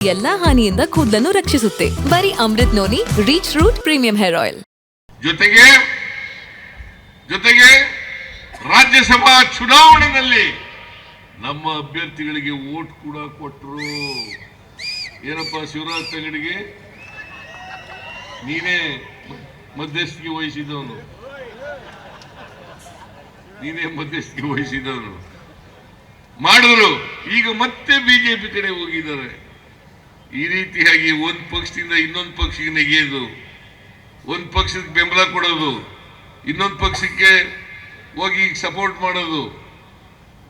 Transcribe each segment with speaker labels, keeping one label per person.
Speaker 1: ಎಲ್ಲಾ ಹಾನಿಯಿಂದ ಕೂದಲನ್ನು ರಕ್ಷಿಸುತ್ತೆ. ಬರೀ Amrut noni reach root premium hair oil
Speaker 2: ಜೊತೆಗೆ ಜೊತೆಗೆ ರಾಜ್ಯಸಭಾ ಚುನಾವಣೆಯಲ್ಲಿ ನಮ್ಮ ಅಭ್ಯರ್ಥಿಗಳಿಗೆ ವೋಟ್ ಕೂಡ ಕೊಟ್ಟರು ಏನಪ್ಪ ಶಿವರಾಜ್ ತಂಗಡಿಗೆ? ನೀನೇ ಮಧ್ಯಸ್ಥಿಕೆ ವಹಿಸಿದವನು ನೀನೇ ಮಧ್ಯಸ್ಥಿಕೆ ವಹಿಸಿದವನು ಮಾಡಿದ್ರು. ಈಗ ಮತ್ತೆ ಬಿಜೆಪಿ ಕಡೆ ಹೋಗಿದ್ದಾರೆ. ಈ ರೀತಿಯಾಗಿ ಒಂದು ಪಕ್ಷದಿಂದ ಇನ್ನೊಂದು ಪಕ್ಷಕ್ಕೆ ನೆಗೆಯೋದು, ಒಂದು ಪಕ್ಷಕ್ಕೆ ಬೆಂಬಲ ಕೊಡೋದು, ಇನ್ನೊಂದು ಪಕ್ಷಕ್ಕೆ ಹೋಗಿ ಸಪೋರ್ಟ್ ಮಾಡೋದು.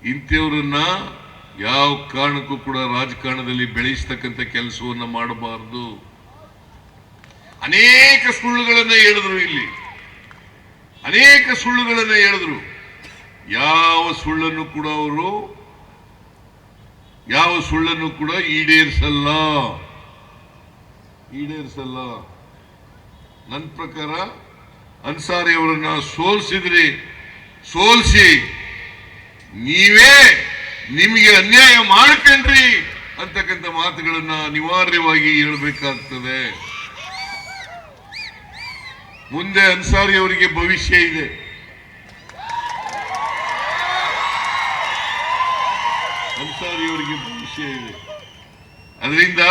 Speaker 2: ಇಂಥವ್ರನ್ನ ಯಾವ ಕಾರಣಕ್ಕೂ ಕೂಡ ರಾಜಕಾರಣದಲ್ಲಿ ಬೆಳೆಸ್ತಕ್ಕಂಥ ಕೆಲಸವನ್ನು ಮಾಡಬಾರದು. ಅನೇಕ ಸುಳ್ಳುಗಳನ್ನು ಹೇಳಿದ್ರು ಇಲ್ಲಿ. ಅನೇಕ ಸುಳ್ಳುಗಳನ್ನು ಹೇಳಿದ್ರು. ಯಾವ ಸುಳ್ಳನ್ನು ಕೂಡ ಅವರು ಯಾವ ಸುಳ್ಳನ್ನು ಕೂಡ ಈಡೇರಿಸಲ್ಲ. ಈಡೇರಿಸಲ್ಲ. ನನ್ನ ಪ್ರಕಾರ ಅನ್ಸಾರಿ ಅವರನ್ನ ಸೋಲ್ಸಿದ್ರಿ. ಸೋಲ್ಸಿ. ನೀವೇ ನಿಮಗೆ ಅನ್ಯಾಯ ಮಾಡ್ಕೊಂಡ್ರಿ ಅಂತಕ್ಕಂಥ ಮಾತುಗಳನ್ನ ಅನಿವಾರ್ಯವಾಗಿ ಹೇಳಬೇಕಾಗ್ತದೆ. ಮುಂದೆ ಅನ್ಸಾರಿ ಅವರಿಗೆ ಭವಿಷ್ಯ ಇದೆ. ಅವರಿಗೆ ಭವಿಷ್ಯ ಇದೆ ಅದರಿಂದ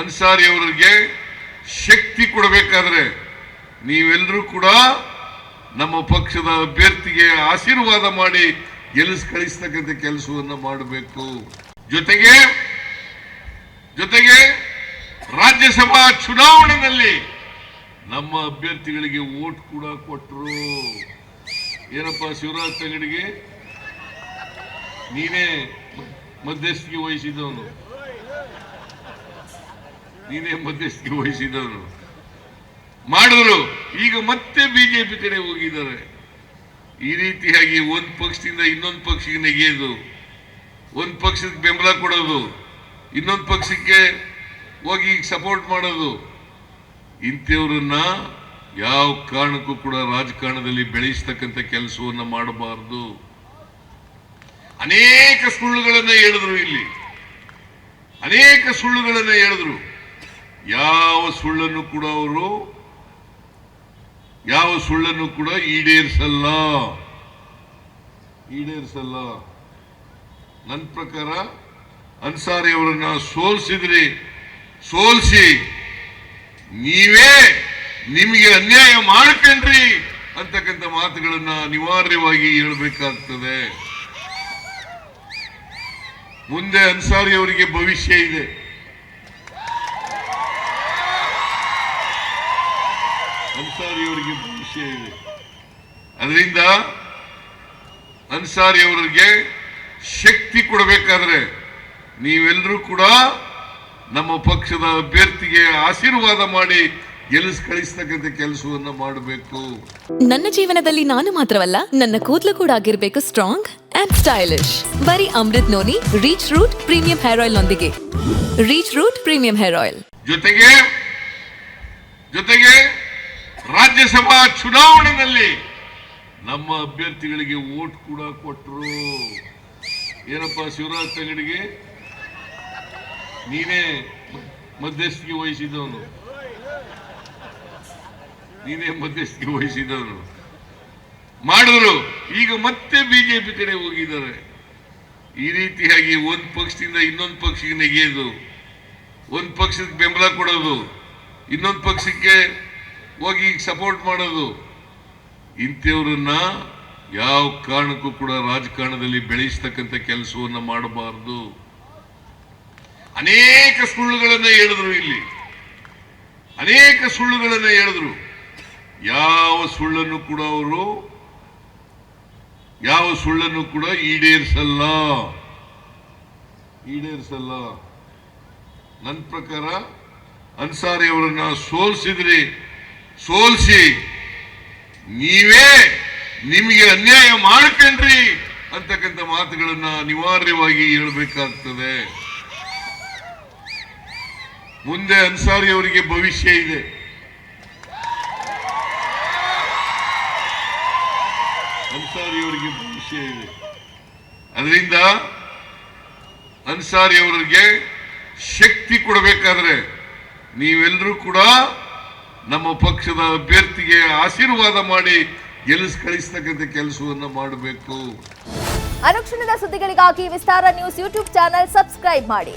Speaker 2: ಅನ್ಸಾರಿ ಅವರಿಗೆ ಶಕ್ತಿ ಕೊಡಬೇಕಾದ್ರೆ ನೀವೆಲ್ಲರೂ ಕೂಡ ನಮ್ಮ ಪಕ್ಷದ ಅಭ್ಯರ್ಥಿಗೆ ಆಶೀರ್ವಾದ ಮಾಡಿ ಗೆಲ್ಲಿಸ್ ಕಳಿಸ್ತಕ್ಕಂಥ ಕೆಲಸವನ್ನು ಮಾಡಬೇಕು. ಜೊತೆಗೆ ಜೊತೆಗೆ ರಾಜ್ಯಸಭಾ ಚುನಾವಣೆಯಲ್ಲಿ ನಮ್ಮ ಅಭ್ಯರ್ಥಿಗಳಿಗೆ ವೋಟ್ ಕೂಡ ಕೊಟ್ಟರು ಏನಪ್ಪ ಶಿವರಾಜ್ ತಂಗಡಿಗೆ? ನೀನೇ ಮಧ್ಯಸ್ಥಿಕೆ ವಹಿಸಿದವನು. ನೀನೇ ಮಧ್ಯಸ್ಥಿಕೆ ವಹಿಸಿದವನು. ಮಾಡಿದ್ರು, ಈಗ ಮತ್ತೆ ಬಿಜೆಪಿ ಕಡೆ ಹೋಗಿದ್ದಾರೆ. ಈ ರೀತಿಯಾಗಿ ಒಂದ್ ಪಕ್ಷದಿಂದ ಇನ್ನೊಂದು ಪಕ್ಷಕ್ಕೆ ನೆಗೆಯೋದು, ಒಂದ್ ಪಕ್ಷಕ್ಕೆ ಬೆಂಬಲ ಕೊಡೋದು, ಇನ್ನೊಂದು ಪಕ್ಷಕ್ಕೆ ಹೋಗಿ ಸಪೋರ್ಟ್ ಮಾಡೋದು. ಇಂಥವ್ರನ್ನ ಯಾವ ಕಾರಣಕ್ಕೂ ಕೂಡ ರಾಜಕಾರಣದಲ್ಲಿ ಬೆಳೆಸ್ತಕ್ಕಂಥ ಕೆಲಸವನ್ನ ಮಾಡಬಾರದು. ಅನೇಕ ಸುಳ್ಳುಗಳನ್ನ ಹೇಳಿದ್ರು ಇಲ್ಲಿ. ಅನೇಕ ಸುಳ್ಳುಗಳನ್ನ ಹೇಳಿದ್ರು. ಯಾವ ಸುಳ್ಳನ್ನು ಕೂಡ ಅವರು, ಯಾವ ಸುಳ್ಳನ್ನು ಕೂಡ ಈಡೇರಿಸಲ್ಲ. ಈಡೇರಿಸಲ್ಲ. ನನ್ನ ಪ್ರಕಾರ ಅನ್ಸಾರಿ ಅವರನ್ನ ಸೋಲ್ಸಿದ್ರಿ, ಸೋಲ್ಸಿ, ನೀವೇ ನಿಮಗೆ ಅನ್ಯಾಯ ಮಾಡ್ಕೊಂಡ್ರಿ ಅಂತಕ್ಕಂಥ ಮಾತುಗಳನ್ನ ಅನಿವಾರ್ಯವಾಗಿ ಹೇಳಬೇಕಾಗ್ತದೆ. ಮುಂದೆ ಅನ್ಸಾರಿ ಅವರಿಗೆ ಭವಿಷ್ಯ ಇದೆ. ಅನ್ಸಾರಿ ಅವರಿಗೆ ಭವಿಷ್ಯ ಇದೆ. ಅದರಿಂದ ಅನ್ಸಾರಿ ಅವರಿಗೆ ಶಕ್ತಿ ಕೊಡಬೇಕಾದ್ರೆ ನೀವೆಲ್ಲರೂ ಕೂಡ ನಮ್ಮ ಪಕ್ಷದ ಅಭ್ಯರ್ಥಿಗೆ ಆಶೀರ್ವಾದ ಮಾಡಿ ಗೆಲ್ಲಿಸ್ ಕಳಿಸ್ತಕ್ಕಂಥ ಕೆಲಸವನ್ನ ಮಾಡಬೇಕು.
Speaker 1: ನನ್ನ ಜೀವನದಲ್ಲಿ ನಾನು ಮಾತ್ರವಲ್ಲ ನನ್ನ ಕೂದಲು ಕೂಡ ಆಗಿರ್ಬೇಕು ಸ್ಟ್ರಾಂಗ್ ಅಂಡ್ ಸ್ಟೈಲಿಶ್ ಬರೀ Amrut noni reach root premium hair oil ನೊಂದಿಗೆ. Reach root premium hair oil
Speaker 2: ಜೊತೆಗೆ ಜೊತೆಗೆ ರಾಜ್ಯಸಭಾ ಚುನಾವಣೆಯಲ್ಲಿ ನಮ್ಮ ಅಭ್ಯರ್ಥಿಗಳಿಗೆ ವೋಟ್ ಕೂಡ ಕೊಟ್ಟರು ಏನಪ್ಪ ಶಿವರಾಜ್ ತಂಗಡಿಗೆ? ನೀನೇ ಮಧ್ಯಸ್ಥಿಕೆ ವಹಿಸಿದವನು ನೀನೇ ಮಧ್ಯಸ್ಥಿಕೆ ವಹಿಸಿದವರು ಮಾಡಿದ್ರು, ಈಗ ಮತ್ತೆ ಬಿಜೆಪಿ ಕಡೆ ಹೋಗಿದ್ದಾರೆ. ಈ ರೀತಿಯಾಗಿ ಒಂದ್ ಪಕ್ಷದಿಂದ ಇನ್ನೊಂದು ಪಕ್ಷಕ್ಕೆ ನೆಗೆಯೋದು, ಒಂದು ಪಕ್ಷಕ್ಕೆ ಬೆಂಬಲ ಕೊಡೋದು, ಇನ್ನೊಂದು ಪಕ್ಷಕ್ಕೆ ಹೋಗಿ ಸಪೋರ್ಟ್ ಮಾಡೋದು. ಇಂಥವ್ರನ್ನ ಯಾವ ಕಾರಣಕ್ಕೂ ಕೂಡ ರಾಜಕಾರಣದಲ್ಲಿ ಬೆಳೆಸ್ತಕ್ಕಂಥ ಕೆಲಸವನ್ನ ಮಾಡಬಾರದು. ಅನೇಕ ಸುಳ್ಳುಗಳನ್ನ ಹೇಳಿದ್ರು ಇಲ್ಲಿ. ಅನೇಕ ಸುಳ್ಳುಗಳನ್ನ ಹೇಳಿದ್ರು. ಯಾವ ಸುಳ್ಳನ್ನು ಕೂಡ ಅವರು, ಯಾವ ಸುಳ್ಳನ್ನು ಕೂಡ ಈಡೇರಿಸಲ್ಲ. ಈಡೇರಿಸಲ್ಲ. ನನ್ನ ಪ್ರಕಾರ ಅನ್ಸಾರಿ ಅವರನ್ನ ಸೋಲ್ಸಿದ್ರಿ, ಸೋಲ್ಸಿ, ನೀವೇ ನಿಮಗೆ ಅನ್ಯಾಯ ಮಾಡ್ಕೊಂಡ್ರಿ ಅಂತಕ್ಕಂಥ ಮಾತುಗಳನ್ನ ಅನಿವಾರ್ಯವಾಗಿ ಹೇಳಬೇಕಾಗ್ತದೆ. ಮುಂದೆ ಅನ್ಸಾರಿ ಅವರಿಗೆ ಭವಿಷ್ಯ ಇದೆ. ಅನ್ಸಾರಿ ಅವರಿಗೆ ಭವಿಷ್ಯ ಇದೆ ಅದರಿಂದ ಅನ್ಸಾರಿ ಅವರಿಗೆ ಕೊಡಬೇಕಾದ್ರೆ ನೀವೆಲ್ಲರೂ ಕೂಡ ನಮ್ಮ ಪಕ್ಷದ ಅಭ್ಯರ್ಥಿಗೆ ಆಶೀರ್ವಾದ ಮಾಡಿ ಗೆಲ್ಲಿಸ್ ಕಳಿಸ್ತಕ್ಕಂಥ ಕೆಲಸವನ್ನು ಮಾಡಬೇಕು.
Speaker 3: ಅನುಕ್ಷಣದ ಸುದ್ದಿಗಳಿಗಾಗಿ Vistara news YouTube channel subscribe ಮಾಡಿ.